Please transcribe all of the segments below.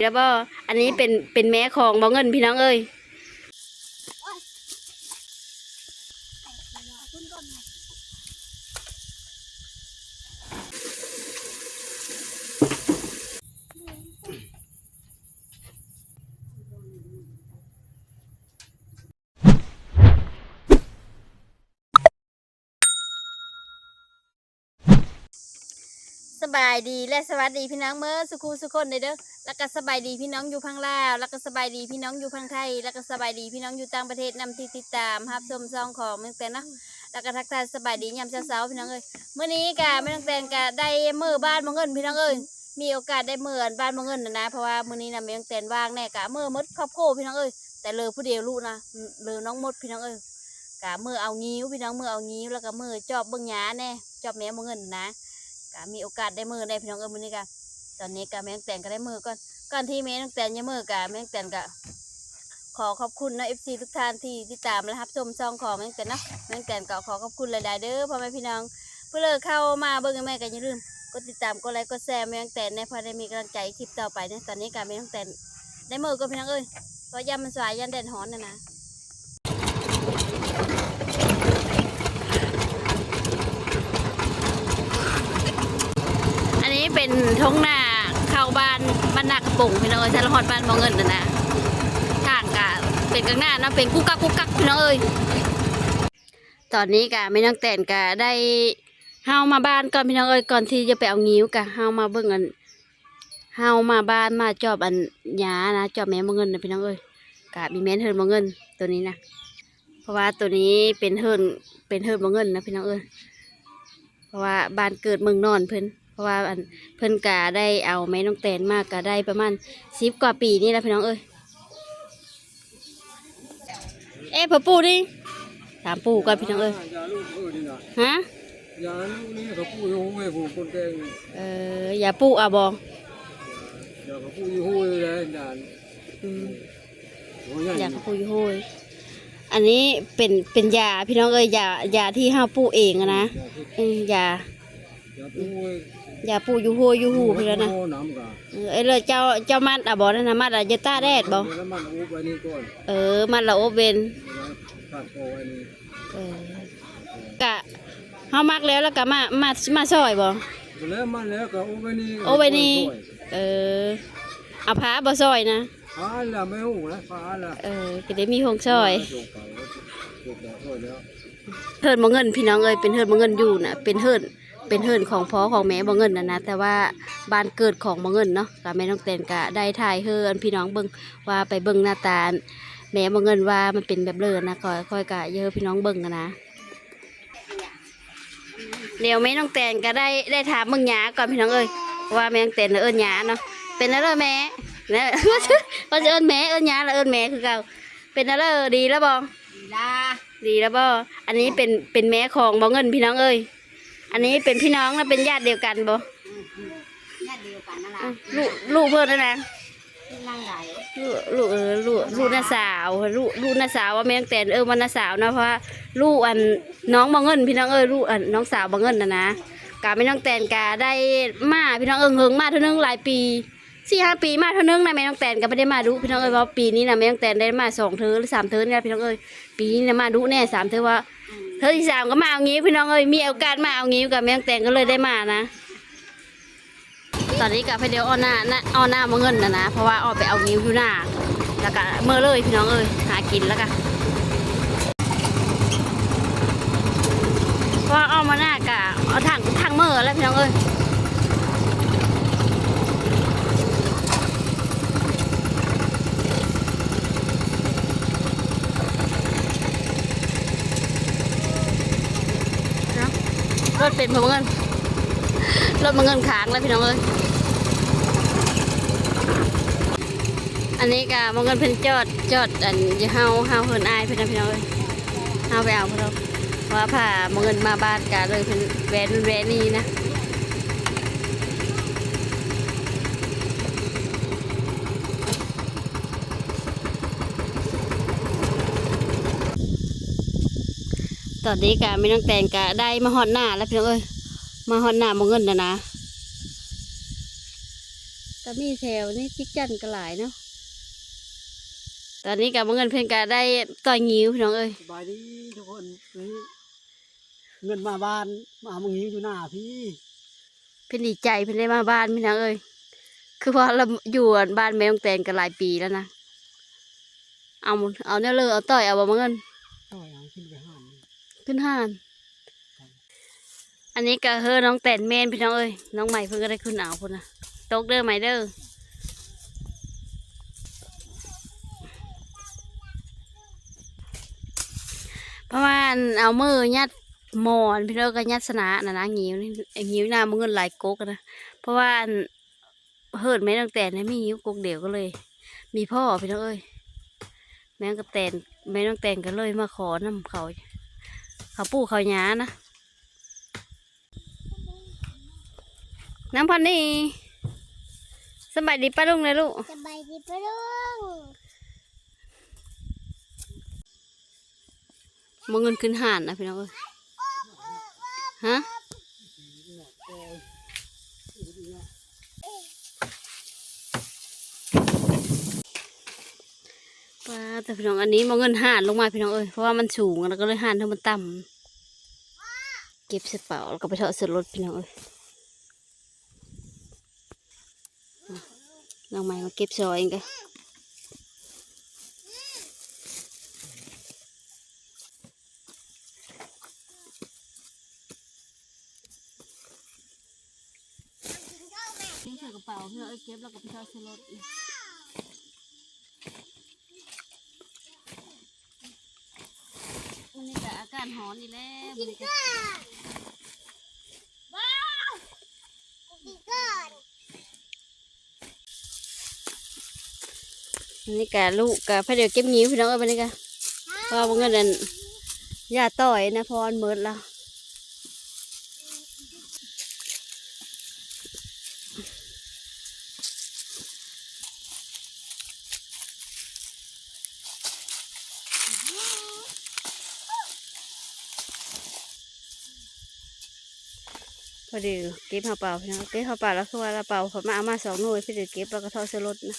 แล้วบ่อันนี้เป็นเป็นแม่ของบ่เงินพี่น้องเอ้ยายดีและสวัสดีพี่น้องเมื่อสุขูสุคนเด้อเด้อแล้วก็สบายดีพี่น้องอยู่พังลาวแล้วก็สบายดีพี่น้องอยู่พังไทย แล้วก็สบายดีพี่น้องอยู่ต่างประเทศนำที่ติดตามรับชมซองของเมืองแต่เนาะแล้วก็ทักทายสบายดียามเช้าๆพี่น้องเอ้ยเมื่อนี้กะไม่ต้องแต่งกะได้มือบ้านมงเงินพี่น้องเอ้ยมีโอกาสได้เมือบ้านมงเงินนะนะเพราะว่ามื้อนี้นะไม่ต้องแต่งว่างแน่กะมือมดครอบครัวพี่น้องเอ้ยแต่เลยผู้เดียวลูกนะเลยน้องมดพี่น้องเอ้ยกะมือเอางิ้วพี่น้องมือเอางิ้วแล้วก็มือจอบเบิ่งหยาแน่จอบแม่มงเงินนะ ก็มีโอกาสได้มือได้พี่น้องเอ้ยมื้อนี้ก็ตอนนี้ก็แม่งแต่นก็ได้มือก่อนก่อนที่แม่งแต่นจะมือก็แม่งแต่นก็ขอขอบคุณนะ FC ทุกท่านที่ติดตามและรับชมช่องของแม่งแต่นเนาะแม่งแต่นก็ขอขอบคุณหลายๆเด้อพ่อแม่พี่น้อง เพื่อเลิกเข้ามาเบิ่งแม่กันอย่าลืมกดติดตามกดไลค์กดแชร์แม่งแต่นในพอได้มีกำลังใจคลิปต่อไปนี่ยตอนนี้ก็แม่งแต่นได้มือก่อนพี่น้องเอ้ยเพราะยามมันสายยันแดดฮ้อนนะนะ อันนี้ เป็นท้องนาเข้าบ้านบ้านนากระปุงพี่น้องเอ้ยช้ละหอดบ้านมองเงินนะนะทางกะเป็นกลางหน้านะเป็นกุ๊กกักกุ๊กกักพี่น้องเอ้ยตอนนี้กะไม่น้องแต่นกะได้เฮามาบ้านก่อนพี่น้องเอ้ยก่อนที่จะไปเอางิ้วกะเฮามาเบิ่งอันเฮามาบ้านมาจอบอันหยานะจอบแม่มองเงินนะพี่น้องเอ้ยกะมีแม่นเฮิรนมองเงินตัวนี้นะเพราะว่าตัวนี้เป็นเฮิรนเป็นเฮิรนมองเงินนะพี่น้องเอ้ยเพราะว่าบ้านเกิดเมืองนอนเพิ่น เพราะว่าอันเพิ่นกาได้เอาไม้น้องแตนมากกาได้ประมาณสิบกว่าปีนี่แหละพี่น้องเอ้ยเอ๊ะพ่อปู่นี่ถามปู่ก่อนพี่น้องเอ้ยยาลูกเออนี่นะฮะยาลูกนี่เขาพูดอยู่ห้วยผู้คนแกงเอออย่าปู่อะบอเดี๋ยวเขาพูดอยู่ห้วยเลยยาอืมโอ้ยใหญ่อยากเขาปู่อยู่โห้ยอันนี้เป็นเป็นยาพี่น้องเอ้ยยายาที่ห้าปู่เองอะนะเออยายา พูดยาปู่อยู่โห้ยอยู่หูพี่แล้วนะโอ้น้ำกะเออเอ้ยเลยเจ้าเจ้ามัดอะบอนั่นนะมัดอะจะต้าแดดบอแล้วมันอุบไว้นี่ก่อนเออ มัดละโอเวนขาดโอ้ไว้นี่เออกะเฮามักแล้วแล้วก็มามามาซอยบ่แล้วมันแล้วก็อุบไว้นี่โอ้ไว้นี่เออเอาผ้าบ่ซอยนะฟ้าละไม่หูนะฟ้าละเออก็ได้มีหงซอยจบไปจบแล้วจบแล้วเฮิรนบ่เงินพี่น้องเอ้ยเป็นเฮิรนบ่เงินอยู่น่ะเป็นเฮิรน เป็นเฮิรนของพ่อของแม่บ่เงินน่ะนะแต่ว่าบ้านเกิดของบ่เงินเนาะก็แม่น้องเต้นก็ได้ถ่ายเฮิรนพี่น้องเบิ่งว่าไปเบิ่งหน้าตาแม่บ่เงินว่ามันเป็นแบบเลอนะค่อยค่อยก็เยอะพี่น้องเบิ่งกันนะเดี๋ยวแม่น้องแตนก็ได้ได้ถามมึงหยาก่อนพี่น้องเอ้ยว่าแม่น้องแตนน่ะเอิ้นหยาเนาะเป็นอะไรแม่เนี่ยก็จะเอิ้นแม่เอิ้นหยาแล้วเอิ้นแม่คือเก่าเป็นอะไรดีแล้วบ่ลาดีแล้วบ่อันนี้เป็นเป็นแม่ของบ่เงินพี่น้องเอ้ย อันนี้เป็นพี่น้องนะเป็นญาติเดียวกันบ่ญาติเดียวกันนั่นแหละอะลูกลูกเพิ่นนั่นนะที่นั่งไหนลูกลูกเออลูกลูกน้าสาวลูกลูกน้าสาวว่าแม่น้องแตนเออวันน้าสาวนะเพราะว่าลูกอันน้องบ่เงิน พี่น้องเอ้ยลูกอันน้องสาวบ่เงินน่ะนะกาไม่น้องแตนกาได้มาพี่น้องเอิงเฮิงมาเท่านึงหลายปีสี่ห้าปีมาเท่านึงนะแม่น้องแตนก็ไม่ได้มาดูพี่น้องเอ้ยว่าปีนี้นะแม่น้องแตนได้มาสองเทอหรือสามเทอนี่นะพี่น้องเอ้ยปีนี้นะมาดูแน่สามเทอว่า เธอที่สามก็มาเอางี้พี่น้องเอ้ยมีโอกาสมาเอางี้กับแม่งแตงก็เลยได้มานะ ตอนนี้กับพี่เดียวออหน้าหน้าอ้อหน้ามาเงินนะนะเพราะว่าอ้อไปเอางิ้วอยู่หน้าแล้วก็เมื่อเลยพี่น้องเอ้ยหากินแล้วกันเพราะว่าอ้อมาหน้ากะเอาถังถังเมื่อแล้วพี่น้องเอ้ยเนาะ รถเป็นพอเงินรถมาเงินค้างแล้วพี่น้องเอ้ยอันนี้ก็มองกันเพิ่นจอดจอดอันจะเฮาเฮาเพิ่นอายเพิ่นนะพี่น้องเอ้ยเฮาไปเอาเพิ่นเอาเพราะว่าผ่ามองเงินมาบ้านกะเลยเพิ่นแวนแวนนี่นะ ตอนนี้กะไม่ต้องแต่งกะได้มาฮอดหน้าแล้วพี่น้องเอ้ยมาหอดหน้าบ่เงินนะนะก็มีแถวนี่จิกจันก็หลายเนาะตอนนี้กับบ่เงินเพิ่นก็ได้ต่อยงิ้วพี่น้องเอ้ยสบายดีทุกคนนี่เงินมาบ้านมาเอามึงยิ้วอยู่หน้าพี่เพิ่นดีใจเพิ่นได้มาบ้านพี่น้องเอ้ยคือว่าเราอยู่บ้านแม่ต้องแตนกันหลายปีแล้วนะเอาเอาเนี่ยเลยเอาต่อยเอาบ่มาเงินต่อยเอาขึ้นไปห้าม ขึ้นห้านอันนี้ก็เฮอน้องแตนเมนพี่น้องเอ้ยน้องใหม่เพิ่งก็ได้ขึ้นเอาพุ่นนะตกเด้อไหม่เด้อเพราะว่าอันเอามือยัดหมอนพี่น้องก็ยัดสนะนะนะงิ้วนี่งิ้วหน้ามึงเงินหลายกกนะเพราะว่าเฮิดแม่น้องแตนนะมีงิ้วกกเดียวก็เลย มีพ่อพี่น้องเอ้ยแม่งกับแตนแม่น้องแตนก็เลยมาขอน้ำเขา เขาปู่เขาหยานะ น้ำพันนี่สบายดีป้าลุงเลยลูกสบายดีปะลุงมองเงินขึ้นห่านนะพี่น้องเอ้ยฮะ แต่พี่น้องอันนี้มองเงินห่านลงมาพี่น้องเอ้ยเพราะว่ามันสูงแล้วก็เลยห่านทั้มันต่ำเก็บเสร็จเปล่าแล้วก็ไปเถอะเสร็จรถพี่น้องเอ้ยอะน้องใหม่มาเก็บซอยเองกันนี่ใส่กระเป๋าพี่น้องเอ้ยเก็บแล้วก็ไปเถอะเสร็จรถวันนี้ ก็อาการหอนอีกแล้ววันนี้ก็ดีก่อนอันนี้กะลูกกะพระเดียวเก็บงิ้วพี่น้องเอ้ยวันนี้กะเพราะว่าเงินนั่นยาต่อยนะพรเมิดแล้ว พอดีเก็บข้าวเปล่าพี่น้องเก็บข้าวเปล่าแล้วคือว่าเราเปล่าผมมาเอามาสองหน่วยพี่เดีเก็บแล้วก็ทอดเสรถนะ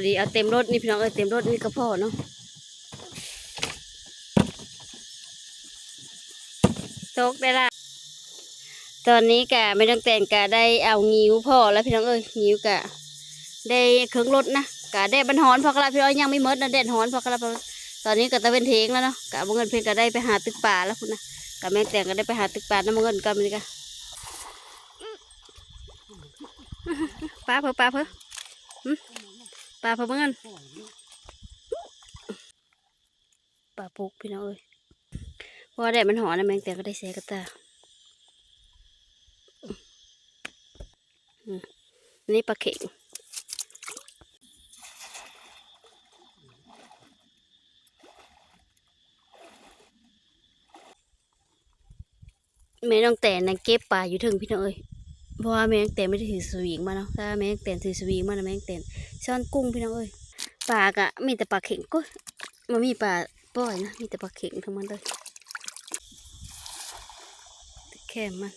อดีเอาเต็มรถนี่พี่น้องเอ้ยเต็มรถนี่ก็พอเนาะตกได้ละตอนนี้กะไม่ต้องแต่งกะได้เอางิ้วพ่อแล้วพี่น้องเอ้ยงิ้วกะ ได้เครื่องรถนะกะได้บันหอนพอกระลาพี่น้องยังไม่มดนะเด็ดหอนพอกระลาตอนนี้ก็ตะเวนเทงแล้วเนาะกะบ่เงินเพิ่นก็ได้ไปหาตึกป่าแล้วคุณนะกะแม่แต่งก็ได้ไปหาตึกป่าน้ำเงินกันนี่กะป้าเพอป้าเพอ ป้าพอเงินป่าปุกพี่น้องเอ้ยเพราะแดดมันหอนนะแมงแต่ก็ได้เสียกระตาอันนี่ปลาเข็งแม่น้องแต่นะเก็บปลาอยู่ถึงพี่น้องเอ้ย เพราะว่าแม่งแต่ไม่ได้ถือสวิงมาเนาะถ้าแม่งแต่ถือสวิงมานะแม่งแต่ช้อนกุ้งพี่น้องเอ้ยปลากะมีแต่ปลาเข็งก็มันมีปลาปล่อยนะมีแต่ปลาเข็งทั้งมันเลยแค่มัน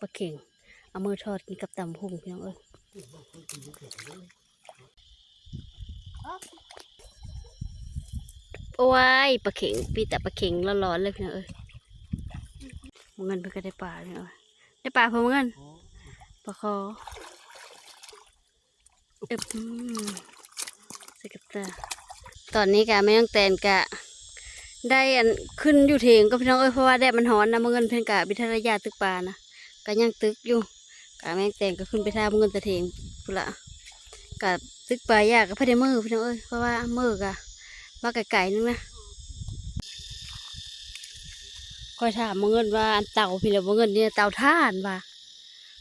ปลาเข็งเอามือทอดกินกับตำหุ่งพี่น้องเอ้ย โอ้ยปลาเข็งปีแต่ปลาเข็งร้อนๆเลยพี่น้องเอ้ยมงเงินเพื่อก็ได้ปลาพี่น้องเอ้ยได้ปลาเพิ่มเงินปลาคอเอบสกัดตาตอนนี้กะไม่ต้องแตนกะ ได้อันขึ้นอยู่เถียงก็พี่น้องเอ้ยเพราะว่าแดดมันร้อนนะมงเงินเพิ่นกะบิทรยาตึกปลานะกะยังตึกอยู่กะแม่งแตนก็ขึ้นไปท่ามงเงินตะเถียงพุ่นละกะตึกปลายากกับพะเดมือพี่น้องเอ้ยเพราะว่ามือกะ ว่าไก่ๆนึงนะคอยถามมาเงินว่าอันเต่าพี่แล้วมาเงินเนี่ยเต่าท่านว่า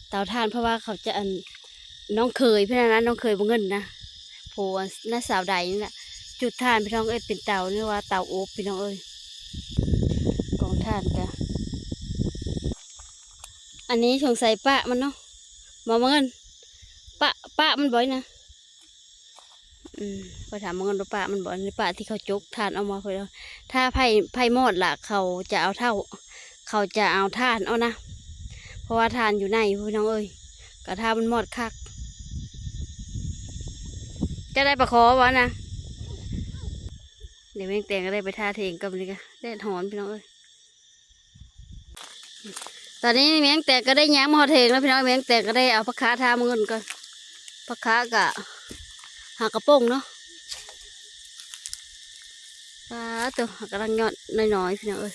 เต่าท่านเพราะว่าเขาจะอันน้องเคยพี่นะนะน้องเคยมาเงินนะโผล่หน้าสาวใดนี่แหละจุดท่านพี่น้องเอ้ยเป็นเต่านี่ว่าเต่าโอบพี่น้องเอ้ยกองท่านกะอันนี้สงสัยปะมันเนาะบอกมาเงินปะปะมันบ่อยนะ อืมพอถามมาเงินว่ามันบอยในปะที่เขาจกทานเอามาเพื่อถ้าไผ่ไผ่หมดล่ะเขาจะเอาเท่า เขาจะเอาท่านเอานะ เพราะว่าท่านอยู่ในพี่น้องเอ้ยกระทามันหมดคัก จะได้ประคอวะนะเดี๋ยวแม่งแต่งก็ได้ไปท่าเทงกับนี่ก็แดดหอนพี่น้องเอ้ยตอนนี้แมงแต่ก็ได้ย้งมาหอเทงแล้วพี่น้องแมงแต่ก็ได้เอาพักขาทามือเงินก่อนพักขากะ หากระโปงเนาะปลาตัวกำลังยอดน้อยๆพี่น้องเอ้ย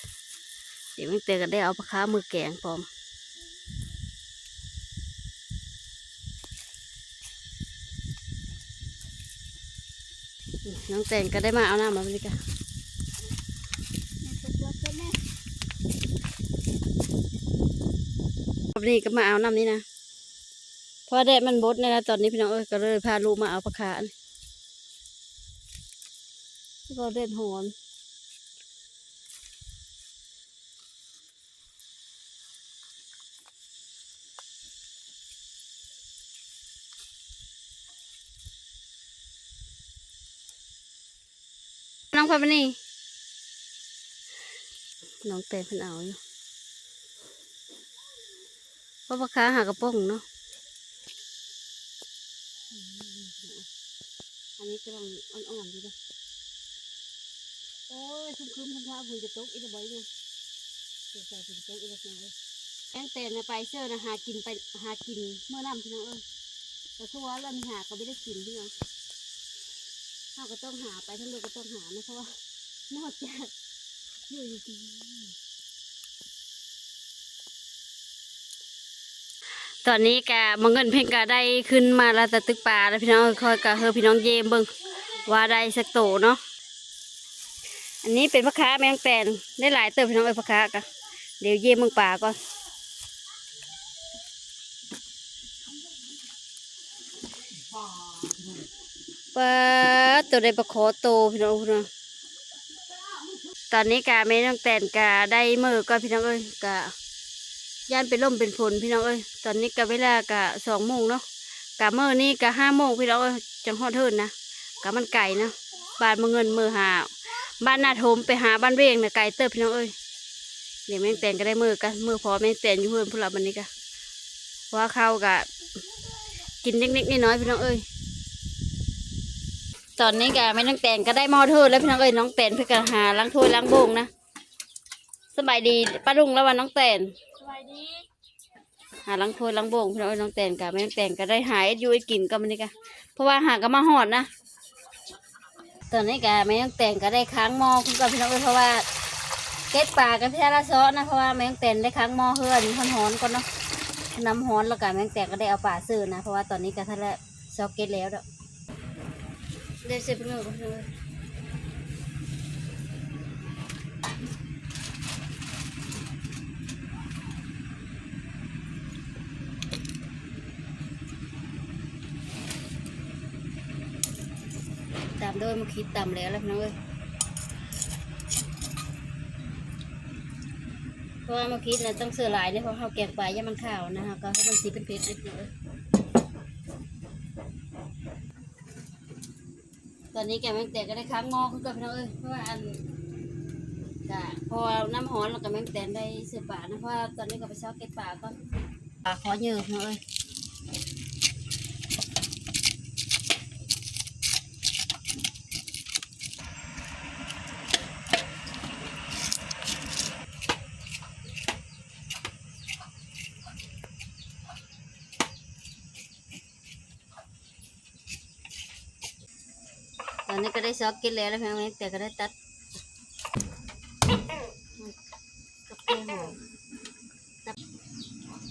เดี๋ยวมันเตะกันได้เอาปลาค้ามือแกงพร้อมน้องแตงก็ได้มาเอาหน้ำมาบริกาวันนี้ก็มาเอาน้ำนี้นะ พราะแดดมันบดเนี่ยนะตอนนี้พี่น้องเอ้ยก็เลยพาลูกมาเอาปลาคานี่ก็เด่นหอนน้องพาไปนี่ น้องเตะเพิ่นเอาอยู่เพราะว่าขาหากระโป้องเนาะอืม อันนี้กำลังอ่อนๆอยู่เลยโอ้ยทุ่มคืมทั้งข้าบุญจะตกอีกแล้วบ่อยเนี่ยเดี๋ยวใส่บุญจะตกอีกแล้วเลยแองเตนน่ะไปเสื้อนะหากินไปหากินเมื่อน้ำพี่น้องเอ้ยแต่ทั่วแล้วมีหาก็ไม่ได้กินพี่น้องเราก็ต้องหาไปทั้งเรือก็ต้องหานะเพราะว่านอกจากอยู่จริง ตอนนี้กะมังเงินเพ่งกะได้ขึ้นมาแล้วแต่ตึกป่าแล้วพี่น้องคอยกะเฮอพี่น้องเยมเบิ่งว่าได้สักโตเนาะอันนี้เป็นพะค้าแมงแตนได้หลายเติบพี่น้องเอ้ยพะค้ากะเดี๋ยวเยมเบิงป่าก่อนปลาตัวได้ปลาขอโตพี่น้องพี่น้องตอนนี้กะแม่น้องแตนกะได้มือก็พี่น้องเอ้ยกะ ย่านเป็นลมเป็นฝนพี่น้องเอ้ยตอนนี้กะเวลากะสองโมงเนาะกะเมื่อนี้กะห้าโมงพี่น้องเอ้ยจังฮอดเทินนะกะมันไก่นะบ้านมือเงินมือหาบ้านนาโทมไปหาบ้านเวงเนะไก่เติบพี่น้องเอ้ยเดี๋ยวแม่งแตนก็ได้มือกันมือพอแม่งแตนอยู่เพื่อนพวกเราบันนี้กะว่าข้าวกะกินเล็กๆน้อยๆพี่น้องเอ้ยตอนนี้กะแม่น้องแตนก็ได้หม้อเทินแล้วพี่น้องเอ้ยน้องแตนเพื่อกะหาล้างถ้วยล้างโบงนะสบายดีป้าลุงแล้ววันน้องแตนส บายดีหาลังโพยลังโบงพี่น้องเอ้ยน้องแตนกะแม่น้องแตนก็ได้หายอยู่ไอ้กินก็มันนี่กะเพราะว่าหาก็มาหอดนะตอนนี้กะแม่น้องแตนก็ได้ค้างหมอคุณกับพี่น้องเอ้ยเพราะว่าเก็ดปลากับพี่ละซอนะเพราะว่าแม่น้องแตนได้ค้างหมอเฮือนหอนก่อนเนาะน้ำฮ้อนแล้วกะแม่น้องแตนก็ได้เอาปลาซื้อนะเพราะว่าตอนนี้กะท่านละซอกเก็ตแล้วเด้อเดี๋ยวเสร็จพี่น้องพี่น้องเอ้ย ด้วยมาคิดตามแล้วแล้วน้องเอ้ยเพราะว่าเมื่อกี้เราต้องเสือหลายเนี่ยเพราะเขาแกงปลาย่ามันขาวนะคะก็ให้มันสีเป็นเพชรนิดหน่อยตอนนี้แกงแมงแตกก็ได้ค้างงอขึ้นกับน้องเอ้ยเพราะว่าอันกะพอน้ำฮ้อนแล้วก็แมงแตนได้เสือป่านะเพราะว่าตอนนี้ก็ไปเช้าเก็บป่าก่อนปลาขอเยอะน้องเอ้ย นี้ก็ได้ซอกกินแล้วแล้วพี่น้องเอ้แต่ก็ได้ตัดกับแกงหอม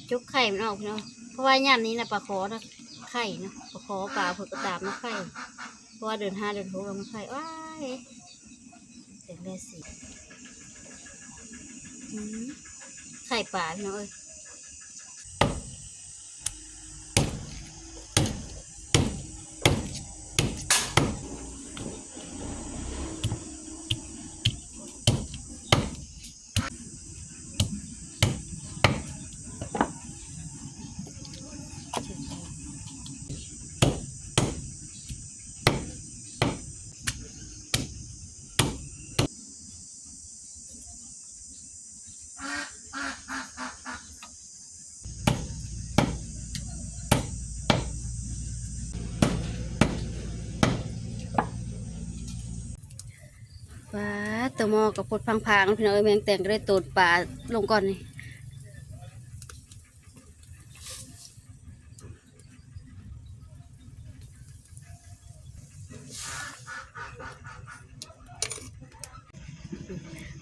จุกไข่มันออกพี่น้องเพราะว่าย่านนี้นะปลาขอนะไข่นะปลาขอปลาเผือกกระตามนะไข่เพราะว่าเดินห้าเดินหกแล้วมันไข่ว้ายเด็กเลยสิไข่ปลาพี่น้องเอ้ย ปลาตัวมอกับพดพังๆพี่น้องเอ้ยแมงแต่งก็ได้ตูดปลาลงก่อนนี่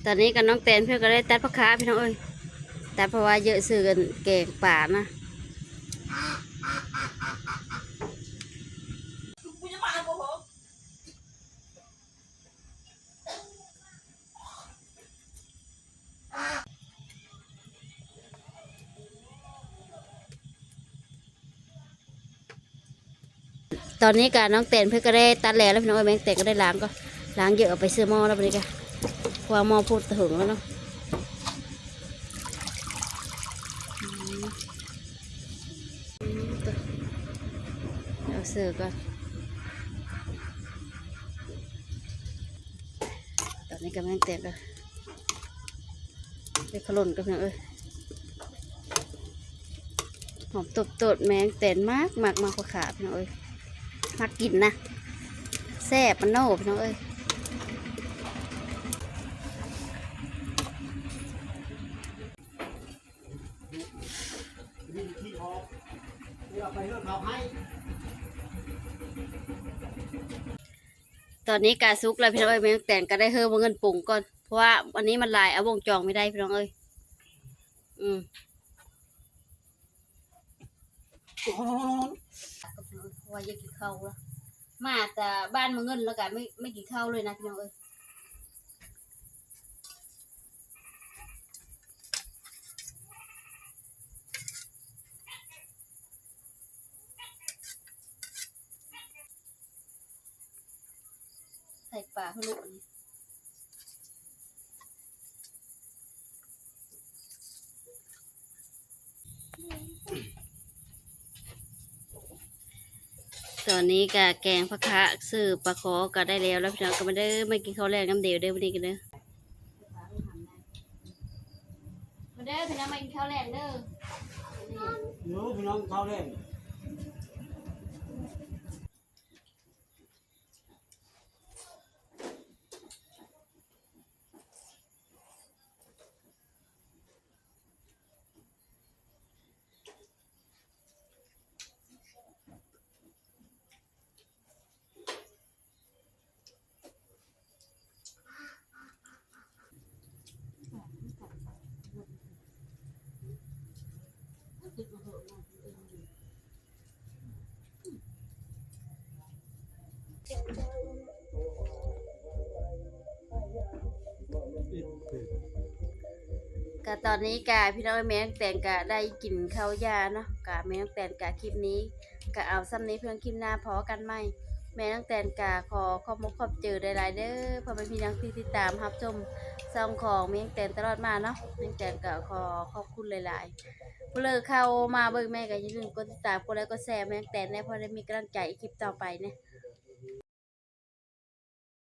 ตอนนี้กับน้องแตนเพื่อนก็ได้ตัดผักขาพี่น้องเอ้ยตัดเพราะว่าเยอะซื้อกันแกงป่านะ ตอนนี้การน้องเต้นเพื่อก็ได้ตัดแล้วแล้วพี่น้องเอ้แมงเต้นก็ได้ล้างก็ล้างเยอะเอาไปซื้อหม้อแล้วไปนี่กันเพราะว่าหม้อพูดถึงแล้วเนาะเอาเสื้อก่อนตอนนี้ก็แมงเต้นก็ได้ขลุ่นกับพี่น้อเอ้ยหอมตบตดแมงเต้นมากมากมากกว่าขาพี่น้องเอ้ย มากินนะแซ่บมันโน่พี่น้องเอ้ยตอนนี้กาซุกแล้วพี่น้องเอ้ยแมงแต่นก็ได้เฮ้อเงินปรุงก่อน เพราะว่าวันนี้มันลายเอาวงจองไม่ได้พี่น้องเอ้ยอืม ว่าอยากกินข้าวแล้วมาแต่บ้านมาเงินแล้วกันไม่ไม่กินข้าวเลยนะพี่น้องเอ้ยใส่ปลาให้ลูกนี่ ตอนนี้กะแกงผักคะซื้อปลาคอก็ได้แล้วแล้วพี่น้องก็มาเด้อมากินข้าวแรกน้ำเดียวเด้อวันนี้กันเด้อมาเด้อพี่น้องมากินข้าวแรกเด้อหนูพี่น้องเขาเล่น กะตอนนี้กะพี่น้องแม่งแตงกะได้กินข้าวยาเนาะกะแม่งแตงกะคลิปนี้กะเอาซ้ำนี้เพื่อนคลิปหน้าพอกันไหมแม่น้งแต่งกะขอขอบมุกขอบเจอหลายๆเด้อเพอเป็นพี่น้องที่ติดตามรับชมซองของแม่งแต่งตลอดมาเนาะแม่งแต่งกะขอขอบคุณหลายๆผู้เลิกเข้ามาเบิ่งแม่ก็อย่าลืมกดติดตามกดไลค์กดแชร์แม่งแต่งแน่เพอได้มีกำลังใจคลิปต่อไปเนี่ย